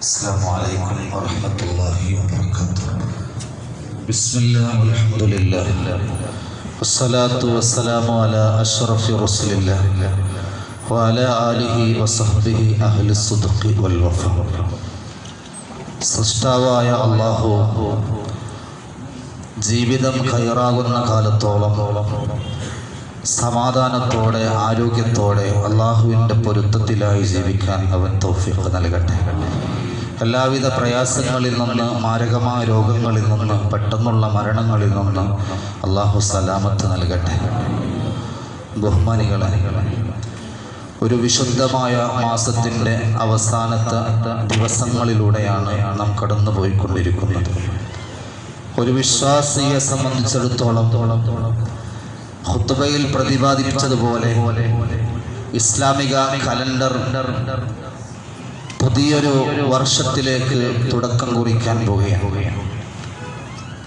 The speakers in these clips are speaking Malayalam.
السلام عليكم ورحمة الله وبركاته بسم الله والحمد لله والصلاة والسلام على أشرف رسل الله وعلى آله وصحبه أهل الصدق والوفاء സൃഷ്ടാവായ അള്ളാഹു ജീവിതം കയറാകുന്ന കാലത്തോളം സമാധാനത്തോടെ ആരോഗ്യത്തോടെ അള്ളാഹുവിൻ്റെ പൊരുത്തത്തിലായി ജീവിക്കാൻ അവൻ തൗഫീഖ് നൽകട്ടെ എല്ലാവിധ പ്രയാസങ്ങളിൽ നിന്ന് മാരകമായ രോഗങ്ങളിൽ നിന്ന് പെട്ടെന്നുള്ള മരണങ്ങളിൽ നിന്ന് അള്ളാഹു സലാമത്ത് നൽകട്ടെ. ബഹുമാനികളെ ഒരു വിശുദ്ധമായ മാസത്തിന്റെ അവസാനത്തെ ദിവസങ്ങളിലൂടെയാണ് നാം കടന്നു പോയിക്കൊണ്ടിരിക്കുന്നത് ഒരു വിശ്വാസിയെ സംബന്ധിച്ചിടത്തോളം ഹുത്തുബയിൽ പ്രതിപാദിപ്പിച്ചതുപോലെ ഇസ്ലാമിക കലണ്ടർ പുതിയൊരു വർഷത്തിലേക്ക് തുടക്കം കുറിക്കാൻ പോവുകയാണ്.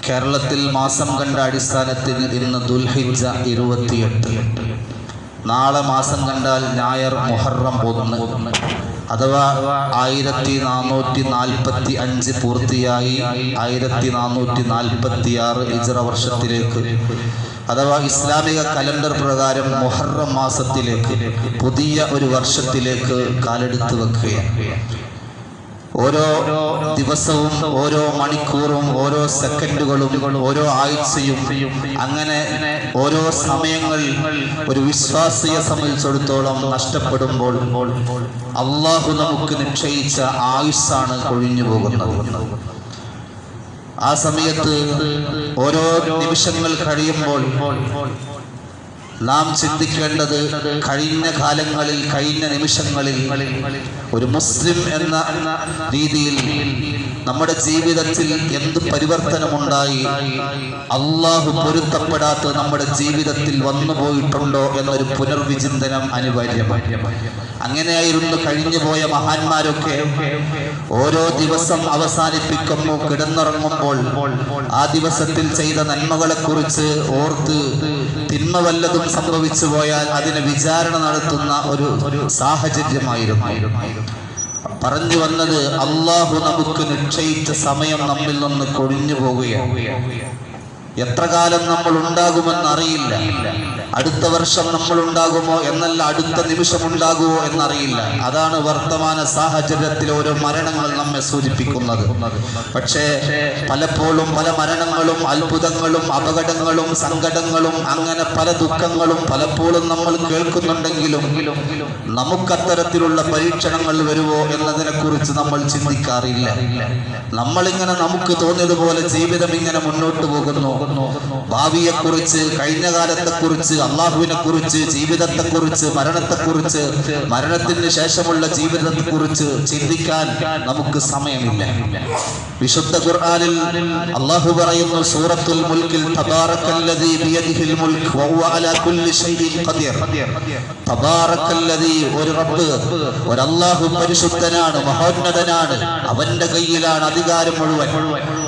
കേരളത്തിൽ മാസം കണ്ട അടിസ്ഥാനത്തിൽ ഇന്ന് ദുൽഹിജ ഇരുപത്തിയെട്ട്. നാളെ മാസം കണ്ടാൽ ഞായർ മുഹറം ഒന്ന്. അഥവാ ആയിരത്തി നാനൂറ്റി നാൽപ്പത്തി അഞ്ച് പൂർത്തിയായി ആയിരത്തി നാനൂറ്റി നാൽപ്പത്തി ആറ് ഇജറ വർഷത്തിലേക്ക്. അഥവാ ഇസ്ലാമിക കലണ്ടർ പ്രകാരം മുഹറം മാസത്തിലേക്ക് പുതിയ ഒരു വർഷത്തിലേക്ക് കാലെടുത്ത് വെക്കുകയാണ്. ഓരോ ദിവസവും ഓരോ മണിക്കൂറും ഓരോ സെക്കൻഡുകളും ഓരോ ആഴ്ചയും അങ്ങനെ ഓരോ സമയങ്ങൾ ഒരു വിശ്വാസിയെ സംബന്ധിച്ചിടത്തോളം നഷ്ടപ്പെടുമ്പോൾ അള്ളാഹു നമുക്ക് നിശ്ചയിച്ച ആയുസ്സാണ് കൊഴിഞ്ഞു പോകുന്നത് ആ സമയത്ത് ഓരോ നിമിഷങ്ങൾ കഴിയുമ്പോൾ നാം ചിന്തിക്കേണ്ടത് കഴിഞ്ഞ കാലങ്ങളിൽ കഴിഞ്ഞ നിമിഷങ്ങളിൽ ഒരു മുസ്ലിം എന്ന രീതിയിൽ നമ്മുടെ ജീവിതത്തിൽ എന്ത് പരിവർത്തനമുണ്ടായി? അള്ളാഹു പൊരുത്തപ്പെടാത്ത നമ്മുടെ ജീവിതത്തിൽ വന്നു പോയിട്ടുണ്ടോ എന്നൊരു പുനർവിചിന്തനം അനിവാര്യമാണ്. അങ്ങനെയായിരുന്നു കഴിഞ്ഞു പോയ മഹാന്മാരൊക്കെ. ഓരോ ദിവസം അവസാനിപ്പിക്കുമ്പോൾ കിടന്നുറങ്ങുമ്പോൾ ആ ദിവസത്തിൽ ചെയ്ത നന്മകളെക്കുറിച്ച് ഓർത്ത് തിന്മ വല്ലതും സംഭവിച്ചു പോയാൽ അതിന് വിചാരണ നടത്തുന്ന ഒരു ഒരു സാഹചര്യമായിരുന്നു. പറഞ്ഞു വന്നത് അള്ളാഹു നമുക്ക് നിശ്ചയിച്ച സമയം നമ്മിൽ നിന്ന് കൊഴിഞ്ഞു പോവുകയാണ്. എത്ര കാലം നമ്മൾ ഉണ്ടാകുമെന്ന് അറിയില്ല. അടുത്ത വർഷം നമ്മൾ ഉണ്ടാകുമോ എന്നല്ല അടുത്ത നിമിഷം ഉണ്ടാകുമോ എന്നറിയില്ല. അതാണ് വർത്തമാന സാഹചര്യത്തിൽ ഓരോ മരണങ്ങൾ നമ്മെ സൂചിപ്പിക്കുന്നത്. പക്ഷേ പലപ്പോഴും പല മരണങ്ങളും അത്ഭുതങ്ങളും അപകടങ്ങളും സങ്കടങ്ങളും അങ്ങനെ പല ദുഃഖങ്ങളും പലപ്പോഴും നമ്മൾ കേൾക്കുന്നുണ്ടെങ്കിലും നമുക്കത്തരത്തിലുള്ള പരീക്ഷണങ്ങൾ വരുമോ എന്നതിനെ കുറിച്ച് നമ്മൾ ചിന്തിക്കാറില്ല. നമ്മളിങ്ങനെ നമുക്ക് തോന്നിയതുപോലെ ജീവിതം ഇങ്ങനെ മുന്നോട്ട് പോകുന്നു. ഭാവിയെക്കുറിച്ച് കഴിഞ്ഞ കാലത്തെക്കുറിച്ച് അള്ളാഹുവിനെ കുറിച്ച് ജീവിതത്തെ കുറിച്ച് മരണത്തെ കുറിച്ച് മരണത്തിന് ശേഷമുള്ള ജീവിതത്തെ കുറിച്ച് ചിന്തിക്കാൻ നമുക്ക് സമയമില്ല. വിശുദ്ധ ഖുർആനിൽ അള്ളാഹു പറയുന്നു സൂറത്തുൽ മുൽക്കിൽ തബാറക്കല്ലദീ ബിയദിഹിൽ മുൽക്ക് വഹുവ അലാ കുല്ലി ഷൈഇൻ ഖദീർ. തബാറക്കല്ലദീ ഒരു റബ്ബ് ഒരു അല്ലാഹു പരിശുദ്ധനാണ് മഹോന്നതനാണ് അവന്റെ കയ്യിലാണ് അധികാരം മുഴുവൻ.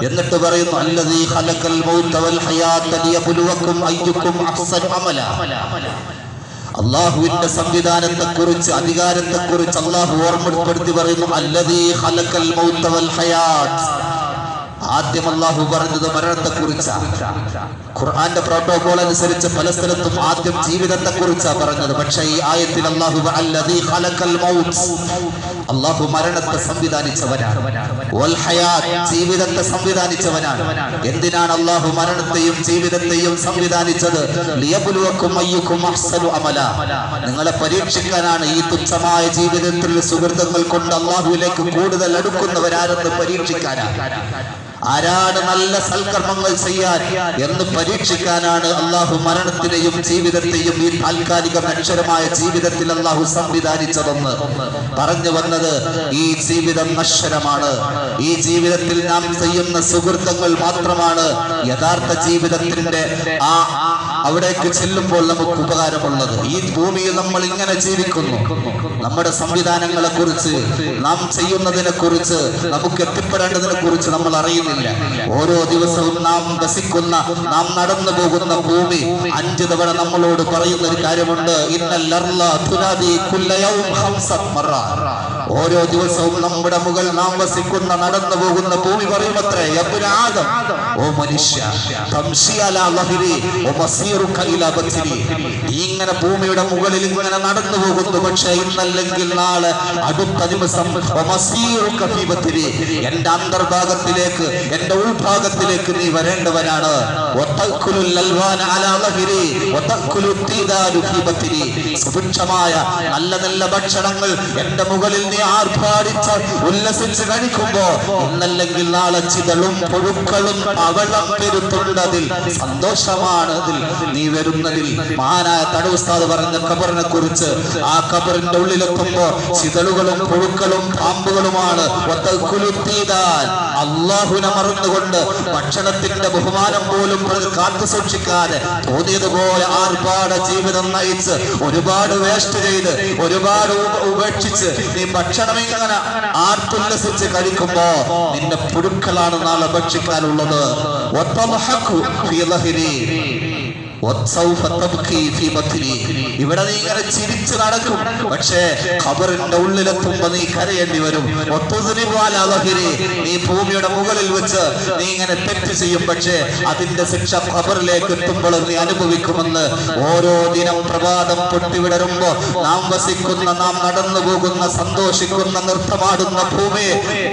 എന്നിട്ട് പറയുന്നു അല്ലദീ ഖലഖൽ മൗത വൽ ഹയാത ലിയബ്ലുവക്കും അയ്യുക്കും അഹ്സനു അമല. അള്ളാഹുവിന്റെ സംവിധാനത്തെ കുറിച്ച് അധികാരത്തെ കുറിച്ച് അള്ളാഹു ഓർമ്മപ്പെടുത്തി പറയുന്നു ഹയാത്ത്. ആദ്യം അള്ളാഹു പറഞ്ഞത് മരണത്തെ കുറിച്ചാണ് ഖുർആന്റെ പ്രോട്ടോകോൾ അനുസരിച്ച് പല സ്ഥലത്തും ആദ്യം ജീവിതത്തെ കുറിച്ചാണ് പറഞ്ഞത്. പക്ഷേ ഈ ആയത്തിൽ അള്ളാഹു അള്ളാഹു മരണത്തെ സംവിധാനിച്ചവനാണ്. ജീവിതത്തെ സംവിധാനിച്ചവനാണ്. എന്തിനാണ് അള്ളാഹു മരണത്തെയും ജീവിതത്തെയും സംവിധാനിച്ചത്? അമല. നിങ്ങളെ പരീക്ഷിക്കാനാണ് ഈ തുച്ഛമായ ജീവിതത്തിൽ സുഹൃത്തുക്കൾ കൊണ്ട് അള്ളാഹുവിലേക്ക് കൂടുതൽ അടുക്കുന്നവരാരെന്ന് പരീക്ഷിക്കാനാണ്. ആരാണ് നല്ല സൽക്കർമ്മങ്ങൾ ചെയ്യാൻ എന്ന് പരീക്ഷിക്കാനാണ് അള്ളാഹു മരണത്തിനെയും ജീവിതത്തെയും ഈ താൽക്കാലിക നക്ഷരമായ ജീവിതത്തിൽ അള്ളാഹു സംവിധാനിച്ചതെന്ന് പറഞ്ഞു വന്നത് ഈ ജീവിതം നശ്വരമാണ് ഈ ജീവിതത്തിൽ നാം ചെയ്യുന്ന സുഹൃത്തുക്കൾ മാത്രമാണ് യഥാർത്ഥ ജീവിതത്തിന്റെ ആ അവിടേക്ക് ചെല്ലുമ്പോൾ നമുക്ക് ഉപകാരമുള്ളത്. ഈ ഭൂമിയിൽ നമ്മൾ ഇങ്ങനെ ജീവിക്കുന്നു. നമ്മുടെ സംവിധാനങ്ങളെ കുറിച്ച് നാം ചെയ്യുന്നതിനെ കുറിച്ച് നമുക്ക് എത്തിപ്പെടേണ്ടതിനെ കുറിച്ച് നമ്മൾ അറിയുന്നില്ല. ഓരോ ദിവസവും നാം വസിക്കുന്ന നാം നടന്നു പോകുന്ന ഭൂമി അഞ്ച് തവണ നമ്മളോട് പറയുന്ന ഒരു കാര്യമുണ്ട്. ഇന്നൽ അർള തുനാദി ഓരോ ദിവസവും നമ്മുടെ മുകൾ നാം വസിക്കുന്ന നടന്നു പോകുന്ന ഭൂമി പറയുമത്രേ ഓ മനുഷ്യ ഇങ്ങനെ ഭൂമിയുടെ മുകളിൽ ഇങ്ങനെ നടന്നു പോകുന്നു. പക്ഷെ ഇന്നല്ലെങ്കിൽ നാളെ അടുത്ത ദിവസം എന്റെ അന്തർഭാഗത്തിലേക്ക് എന്റെ ഉൾഭാഗത്തിലേക്ക് നീ വരേണ്ടവനാണ്. നല്ല നല്ല ഭക്ഷണങ്ങൾ എന്റെ മുകളിൽ നീ ആർഭാടിച്ച് ഉല്ലസിച്ച് കഴിക്കുമ്പോ ഇന്നല്ലെങ്കിൽ നാളെ ചിതളും പുഴുക്കളും അവളം പെരുത്തുണ്ടതിൽ സന്തോഷമാണ് നീ വരുന്നതിൽ മഹാനായ തടവുസ്താദ് പറഞ്ഞ കബറിനെ കുറിച്ച് ആ കബറിന്റെ ഉള്ളിലെത്തുമ്പോ ചിതളുകളും പുഴുക്കളും പാമ്പുകളുമാണ്. അള്ളാഹുനെ മറന്നുകൊണ്ട് ഭക്ഷണത്തിന്റെ ബഹുമാനം പോലും കാത്തു സൂക്ഷിക്കാതെ തോന്നിയതുപോലെ ആർഭാട ജീവിതം നയിച്ച് ഒരുപാട് വേസ്റ്റ് ചെയ്ത് ഒരുപാട് ഉപ- ഉപേക്ഷിച്ച് നീ ഭക്ഷണം ഇങ്ങനെ ആർത്തുല്ലസിച്ച് കഴിക്കുമ്പോ നിന്റെ പുഴുക്കളാണ് നാളെ ഭക്ഷിക്കാനുള്ളത്. ഇവിടെ നീ ഇങ്ങനെ ചിരിച്ചു നടക്കും. പക്ഷേ ഖബറിന്റെ ഉള്ളിലെത്തുമ്പോ നീ കരയേണ്ടി വരും. നീ ഭൂമിയുടെ മുകളിൽ വെച്ച് നീ ഇങ്ങനെ തെറ്റ് ചെയ്യും. പക്ഷേ അതിന്റെ ശിക്ഷ ഖബറിലേക്ക് എത്തുമ്പോൾ നീ അനുഭവിക്കുമെന്ന് ഓരോ ദിനം പ്രഭാതം പൊട്ടിവിടരുമ്പോ നാം വസിക്കുന്ന നാം നടന്നു പോകുന്ന സന്തോഷിക്കുന്ന നൃത്തമാടുന്ന ഭൂമി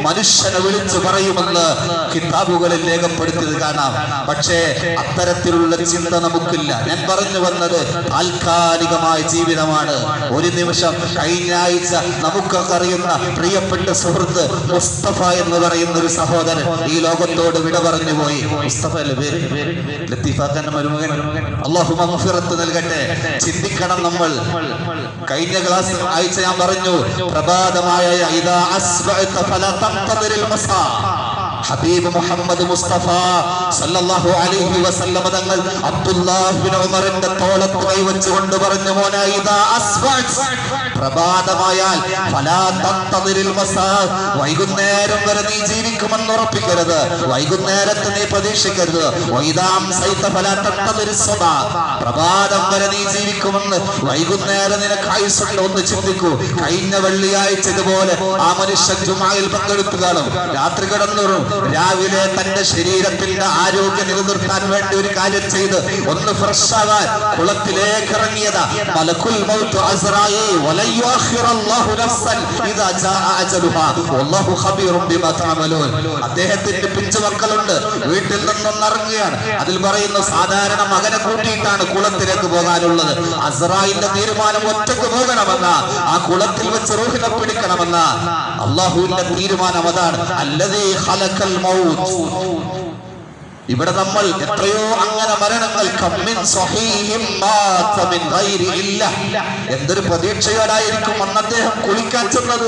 മനുഷ്യനെ വിളിച്ചു പറയുമെന്ന് കിതാബുകളിൽ രേഖപ്പെടുത്തിയത് കാണാം. പക്ഷേ അത്തരത്തിലുള്ള ചിന്ത നമുക്കില്ല ഞാൻ പറഞ്ഞു വന്നത് താൽക്കാലികമായ ജീവിതമാണ്. ഒരു നിമിഷം കഴിഞ്ഞ ആഴ്ച നമുക്കൊക്കെ അറിയുന്ന പ്രിയപ്പെട്ട സുഹൃത്ത് മുസ്തഫ എന്ന് പറയുന്ന ഒരു സഹോദരൻ ഈ ലോകത്തോട് വിട പറഞ്ഞു പോയി. മുസ്തഫ നൽകട്ടെ. ചിന്തിക്കണം നമ്മൾ. കഴിഞ്ഞ ക്ലാസ് ആഴ്ച ഞാൻ പറഞ്ഞു പ്രഭാതമായ ഇതാ അസ്ബഅത ഫല മസാ. ഹബീബ് മുഹമ്മദ് മുസ്തഫ സല്ലല്ലാഹു അലൈഹി വസല്ലമ തങ്ങൾ അബ്ദുല്ലാഹ് ബിൻ ഉമറിന്റെ തോളത്ത് കൈവച്ചുകൊണ്ട് പറഞ്ഞു മോനെ ഇദാ അസ്ബഅത് പ്രഭാതമായാൽ ഫലാ തഖ്തദിരിൽ മസാ. വൈകുന്നേരം വരെ നീ ജീവിക്കുമെന്ന് ഉറപ്പിക്കരുത്. വൈകുന്നേരത്ത് നീ പ്രതീക്ഷിക്കരുത്. വൈദാം സൈത ഫലാ തഖ്തദിരിസ് സബാ പ്രഭാതം വരെ നീ ജീവിക്കുമെന്ന് വൈകുന്നേരം നിനക്ക് ആയുസ്സുണ്ട്. ഒന്ന് ചിന്തിക്കൂ. കഴിഞ്ഞ വെള്ളിയാഴ്ച ഇതുപോലെ ആ മനുഷ്യൻ ജുമായിൽ പങ്കെടുത്തു കാണും. രാത്രി കിടന്നുറും രാവിലെ തന്റെ ശരീരത്തിന്റെ ആരോഗ്യം നിലനിർത്താൻ വേണ്ടി ഒരു കാര്യം ചെയ്ത് ഒന്ന് ഫ്രഷ് ആകാൻ കുളത്തിലേക്ക് ഇറങ്ങിയതാ. മലക്കുൽ മൗത്ത് നഫ്സൻ ഇദാ വല്ലാഹു ബിമാ തഅമലൂൻ. അദ്ദേഹത്തിന്റെ പിഞ്ചു മക്കളുണ്ട്. വീട്ടിൽ നിന്നും ഇറങ്ങുകയാണ്. അതിൽ പറയുന്ന സാധാരണ മകനെ കൂട്ടിയിട്ടാണ് കുളത്തിലേക്ക് പോകാനുള്ളത്. അസ്രായിന്റെ തീരുമാനം ഒറ്റയ്ക്ക് പോകണമെന്ന. ആ കുളത്തിൽ വെച്ച് റൂഹിനെ പിടിക്കണമെന്ന. അള്ളാഹുവിന്റെ തീരുമാനം അതാണ്. അല്ലതേ ഖലഖൽ മൗത്ത് ഇവിടെ നമ്മൾ എത്രയോ അങ്ങനെ മരണങ്ങൾ. എന്തൊരു പ്രതീക്ഷയോടായിരിക്കും അന്ന് അദ്ദേഹം കുളിക്കാൻ ചെന്നത്?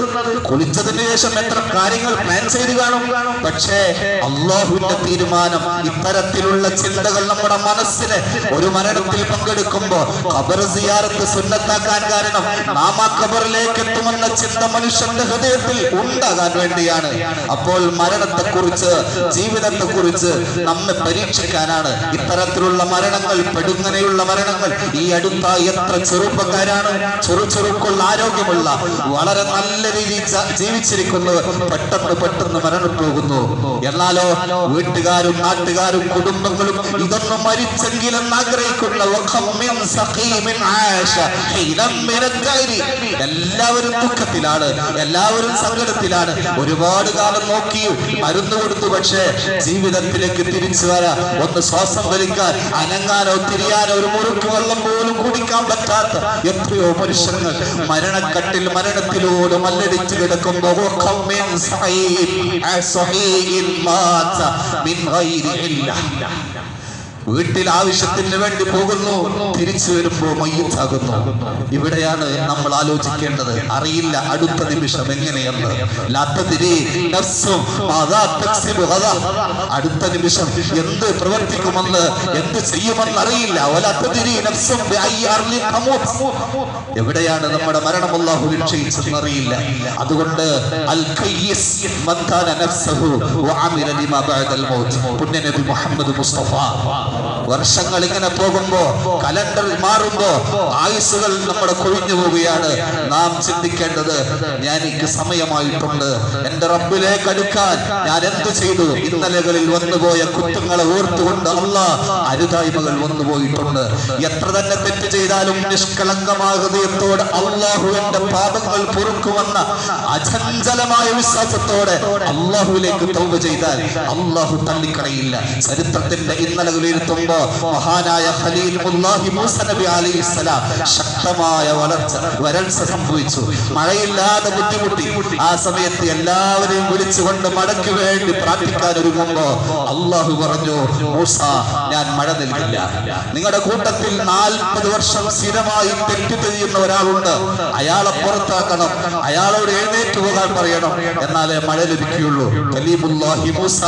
കുളിച്ചതിന് ശേഷം എത്ര കാര്യങ്ങൾ പ്ലാൻ ചെയ്ത് കാണും? പക്ഷേ അള്ളാഹുവിന്റെ തീരുമാനം ഇത്തരത്തിലുള്ള ചിന്തകൾ നമ്മുടെ മനസ്സിന് ഒരു മരണത്തിൽ പങ്കെടുക്കുമ്പോ ഖബർ സിയാറത്ത് സുന്നത്താക്കാൻ കാരണം നാം ആ ഖബറിലേക്ക് എത്തുമെന്ന ചിന്ത മനുഷ്യന്റെ ഹൃദയത്തിൽ ഉണ്ടാകാൻ വേണ്ടിയാണ്. അപ്പോൾ മരണത്തെക്കുറിച്ച് ജീവിതത്തെക്കുറിച്ച് ജീവിതത്തെ നമ്മെ പരീക്ഷിക്കാനാണ് ഇത്തരത്തിലുള്ള മരണങ്ങൾ പെടുങ്ങനെയുള്ള മരണങ്ങൾ ഈ അടുത്ത എത്ര ചെറുപ്പക്കാരാണ്? ചെറു ചെറുക്കുള്ള ആരോഗ്യമുള്ള വളരെ നല്ല രീതിയിൽ ജീവിച്ചിരിക്കുന്നത് പെട്ടെന്ന് പെട്ടെന്ന് മരണം പോകുന്നു എന്നാലോ വീട്ടുകാരും നാട്ടുകാരും കുടുംബങ്ങളും ഇതൊന്നും മരിച്ചെങ്കിലെന്ന് ആഗ്രഹിക്കുന്ന. എല്ലാവരും ദുഃഖത്തിലാണ് എല്ലാവരും സങ്കടത്തിലാണ്. ഒരുപാട് കാലം നോക്കി മരുന്ന് കൊടുത്തു പക്ഷേ ജീവിതത്തിലേക്ക് തിരിച്ചു വരാ ഒന്ന് ശ്വാസം വലിക്കാൻ അനങ്ങാനോ തിരിയാനോ ഒരു മുറുക്ക് വെള്ളം പോലും കുടിക്കാൻ പറ്റാത്ത എത്രയോ മനുഷ്യങ്ങൾ മരണക്കട്ടിൽ മരണത്തിലൂടെ മല്ലടിച്ച് കിടക്കുമ്പോ വഖം മിൻ സഹീം വീട്ടിൽ ആവശ്യത്തിന് വേണ്ടി പോകുന്നു തിരിച്ചു വരുമ്പോ മയ്യത്താകുന്നു. ഇവിടെയാണ് നമ്മൾ ആലോചിക്കേണ്ടത്. അറിയില്ല അടുത്ത നിമിഷം എങ്ങനെയെന്ന്. അടുത്ത നിമിഷം എന്ത് പ്രവർത്തിക്കുമെന്ന് എന്ത് ചെയ്യുമെന്ന് അറിയില്ല. എവിടെയാണ് നമ്മുടെ മരണം അല്ലാഹു നിശ്ചയിച്ചെന്ന് അറിയില്ല. അതുകൊണ്ട് പുണ്യനബി മുഹമ്മദ് മുസ്തഫ. വർഷങ്ങൾ ഇങ്ങനെ പോകുമ്പോ കലണ്ടർ മാറുമ്പോ ആയുസ്സുകൾ നമ്മുടെ കൊഴിഞ്ഞു പോവുകയാണ്. നാം ചിന്തിക്കേണ്ടത് ഞാൻ എനിക്ക് സമയമായിട്ടുണ്ട്. എന്റെ റബ്ബിലേക്ക് അടുക്കാൻ ഞാൻ എന്ത് ചെയ്തു? ഇന്നലകളിൽ വന്നുപോയ കുറ്റങ്ങളെ ഓർത്തുകൊണ്ട് അല്ല അരുതായ്മകൾ വന്നുപോയിട്ടുണ്ട്. എത്ര തന്നെ തെറ്റ് ചെയ്താലും നിഷ്കളങ്കമായ ഹൃദയത്തോടെ അള്ളാഹു എന്റെ പാപങ്ങൾ പൊറുക്കുമെന്ന അചഞ്ചലമായ വിശ്വാസത്തോടെ അള്ളാഹുവിലേക്ക് തൗബ ചെയ്താൽ അള്ളാഹു തള്ളിക്കളയില്ല. ചരിത്രത്തിന്റെ ഇന്നലകളിൽ ഇരുത്തുമ്പോ മഹാനായ നബി ശക്തമായ വളർച്ച വരൾച്ച സംഭവിച്ചു. മഴയില്ലാതെ ബുദ്ധിമുട്ടി. ആ സമയത്ത് എല്ലാവരെയും വിളിച്ചുകൊണ്ട് മഴയ്ക്ക് വേണ്ടി പ്രാർത്ഥിക്കാൻ ഒരുങ്ങുമ്പോ അള്ളാഹു പറഞ്ഞു മൂസ ഞാൻ മഴ നൽകില്ല നിങ്ങളുടെ കൂട്ടത്തിൽ നാൽപ്പത് വർഷം സ്ഥിരമായി തെറ്റി ചെയ്യുന്ന ഒരാളുണ്ട്. അയാളെ പുറത്താക്കണം. അയാളോട് എഴുന്നേറ്റ് പോകാൻ പറയണം. എന്നാലേ മഴ ലഭിക്കുകയുള്ളൂ. മൂസ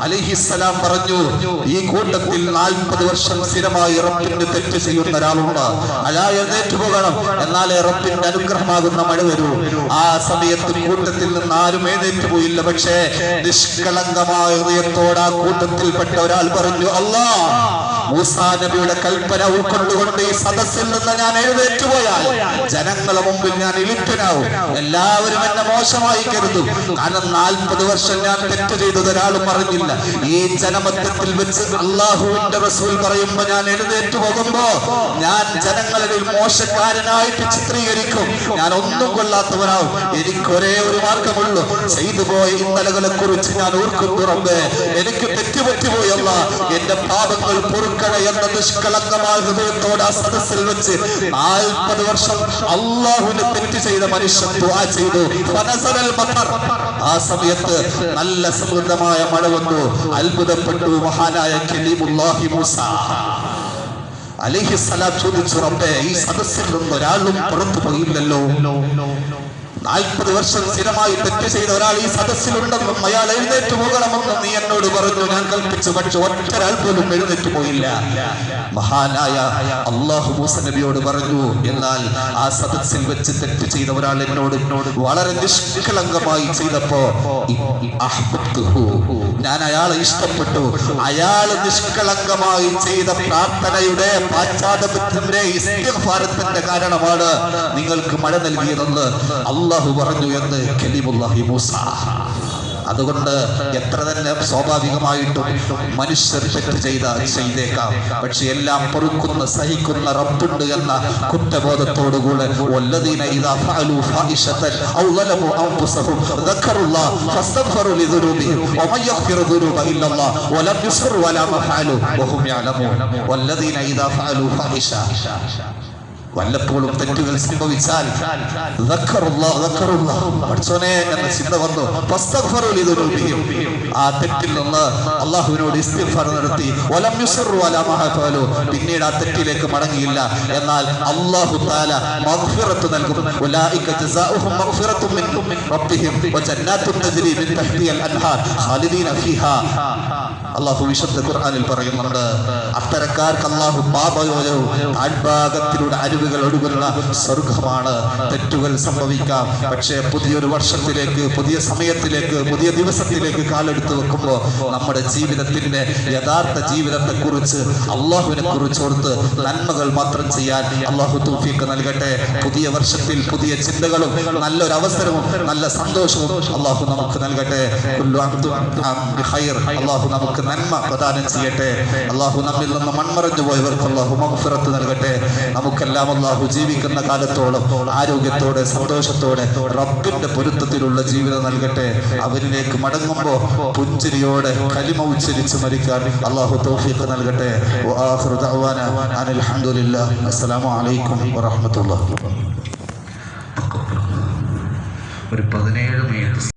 അലിഹിസ്സലാം പറഞ്ഞു ഈ കൂട്ടത്തിൽ നാൽപ്പത് വർഷം സ്ഥിരമായി റബ്ബിന്റെ തെറ്റ് ചെയ്യുന്ന ഒരാളുണ്ട്. അയാൾ എഴുന്നേറ്റ് പോകണം. എന്നാലേ റബ്ബിന്റെ അനുഗ്രഹമാകുന്ന മഴ വരൂ. ആ സമയത്ത് കൂട്ടത്തിൽ നിന്ന് ആരും എഴുന്നേറ്റ് പോയില്ല. പക്ഷേ നിഷ്കളങ്കമായ ഹൃദയത്തോട് ആ കൂട്ടത്തിൽപ്പെട്ട ഒരാൾ പറഞ്ഞു അല്ലാ മൂസാ നബിയുടെ കൽപ്പന ഉൾക്കൊണ്ടുകൊണ്ട് ഈ സദസ്സിൽ നിന്ന് ഞാൻ എഴുന്നേറ്റുപോയാൽ ജനങ്ങളെ മുമ്പിൽ ഞാൻ ഇലിപ്പനാവും എല്ലാവരും എന്നെ മോശമായി കരുതും. കാരണം നാൽപ്പത് വർഷം ഞാൻ തെറ്റ് ചെയ്തത് ഒരാളും അറിഞ്ഞില്ല. ഈ ജനമത്യത്തിൽ വെച്ച് അള്ളാഹുവിന്റെ റസൂൽ പറയുമ്പോ ഞാൻ എഴുന്നേറ്റ് പോകുമ്പോ ഞാൻ ജനങ്ങളിൽ മോശക്കാരനായിട്ട് ചിത്രീകരിക്കും. ഞാൻ ഒന്നും കൊള്ളാത്തവനാവും. എനിക്ക് ഒരേ ഒരു മാർഗമുള്ളൂ. ചെയ്തു പോയ ഇന്നലകളെ കുറിച്ച് ഞാൻ ഓർക്കുന്നു റബ്ബേ എനിക്ക് തെറ്റുപറ്റിപ്പോയല്ല എന്റെ പാപങ്ങൾ പൊറുക്കണ എന്ന നിഷ്കളങ്കമായ ഹൃദയത്തോടെ ആ സദസ്സിൽ വെച്ച് നാൽപ്പത് വർഷം അള്ളാഹുവിനെ തെറ്റ് ചെയ്ത മനുഷ്യൻ ദുആ ചെയ്തു. ആ സമയത്ത് നല്ല സമൃദ്ധമായ മഴ വന്നു. അത്ഭുതപ്പെട്ടു. മഹാനായ കലീമുല്ലാഹി മൂസ. അലിഹിസ്സലാം ചോദിച്ചു റബ്ബേ ഈ സദസ്സിൽ നിന്ന് ഒരാളും പുറത്തു പോയില്ലല്ലോ. നാൽപ്പത് വർഷം സ്ഥിരമായി തെറ്റ് ചെയ്ത ഒരാൾ ഈ സദസ്സിലുണ്ടെന്നും അയാൾ എഴുന്നേറ്റ് എന്നോട് പറഞ്ഞു ഞാൻ കൽപ്പിച്ചു പക്ഷെ ഒറ്റരാൾ പോലും എഴുന്നേറ്റ് പോയില്ല. മഹാനായ അള്ളാഹു മൂസ നബിയോട് പറഞ്ഞു എന്നാൽ ആ സദസ്സിൽ വെച്ച് തെറ്റ് ചെയ്ത ഒരാൾ എന്നോട് വളരെ നിഷ്കളങ്കമായി ചെയ്തപ്പോ ഞാൻ അയാളെ ഇഷ്ടപ്പെട്ടു. അയാൾ നിഷ്കളങ്കമായി ചെയ്ത പ്രാർത്ഥനയുടെ ഇസ്തിഗ്ഫാരത്തിന്റെ കാരണമാണ് നിങ്ങൾക്ക് മഴ നൽകിയതെന്ന് അള്ളാഹു പറഞ്ഞു എന്ന് കലിമുല്ലാഹി മൂസ. അതുകൊണ്ട് എത്ര തന്നെ സ്വാഭാവികമായിട്ടും മനുഷ്യർ തെറ്റ് ചെയ്ത ചെയ്തേക്കാം പക്ഷെ എല്ലാം പൊറുക്കുന്ന സഹിക്കുന്ന റബ്ബുണ്ട് എന്ന കുറ്റബോധത്തോടുകൂടെ വല്ലദീന ഇദാ ഫഅലു ഫാഹിഷതൻ ഔ ളലമു അൻഫുസഹും ذكروا فاستغفروا لذنوبهم ومن يغفر الذنوب الا الله ولم يصروا على ما فعلوا وهم يعلمون والذين اذا فعلوا فاحشه വല്ലപ്പോഴും തെറ്റുകൾ സംഭവിച്ചാൽ എന്ന ചിന്ത വന്നു. ആ തെറ്റിൽ നിന്ന് അള്ളാഹുവിനോട് നടത്തി. പിന്നീട് ആ തെറ്റിലേക്ക് മടങ്ങിയില്ല. എന്നാൽ അള്ളാഹു താല മഗ്ഫിറത്ത് നൽകും. അള്ളാഹു വിശുദ്ധ ഖുർആനിൽ പറയുന്നുണ്ട് അത്തരക്കാർക്ക് അള്ളാഹു പാപയോജനവും താഴ്ഭാഗത്തിലൂടെ അരുവികൾ ഒഴുകുന്ന സ്വർഗമാണ് തെറ്റുകൾ സംഭവിക്കാം. പക്ഷേ പുതിയൊരു വർഷത്തിലേക്ക് പുതിയ സമയത്തിലേക്ക് പുതിയ ദിവസത്തിലേക്ക് കാലെടുത്ത് വെക്കുമ്പോൾ നമ്മുടെ ജീവിതത്തിന്റെ യഥാർത്ഥ ജീവിതത്തെ കുറിച്ച് അള്ളാഹുവിനെ കുറിച്ച് ഓർത്ത് നന്മകൾ മാത്രം ചെയ്യാൻ അള്ളാഹു തൂഫിക്ക് നൽകട്ടെ. പുതിയ വർഷത്തിൽ പുതിയ ചിന്തകളും നല്ലൊരു അവസരവും നല്ല സന്തോഷവും അള്ളാഹു നമുക്ക് നൽകട്ടെ. അള്ളാഹു നമുക്ക് നന്മ പ്രദാനം ചെയ്യട്ടെ. അള്ളാഹു നമ്മിൽ നിന്ന് മൺമറഞ്ഞു പോയവർക്ക് അള്ളാഹു മഹഫിറത്ത് നൽകട്ടെ. നമുക്കെല്ലാം അള്ളാഹു ജീവിക്കുന്ന കാലത്തോളം ആരോഗ്യത്തോടെ സന്തോഷത്തോടെ റബ്ബിന്റെ പൊരുത്തത്തിലുള്ള ജീവിതം നൽകട്ടെ. അവരിലേക്ക് മടങ്ങുമ്പോൾ പുഞ്ചിരിയോടെ കലിമ ഉച്ചരിച്ച് മരിക്കാൻ അള്ളാഹു തൗഫീഖ് നൽകട്ടെ. വആഖിറു ദഅവാന അനിൽ ഹംദുലില്ലാഹ് അസ്സലാമു അലൈക്കും വറഹ്മത്തുള്ളാഹി ഒരു പതിനേഴ് മിനിറ്റ്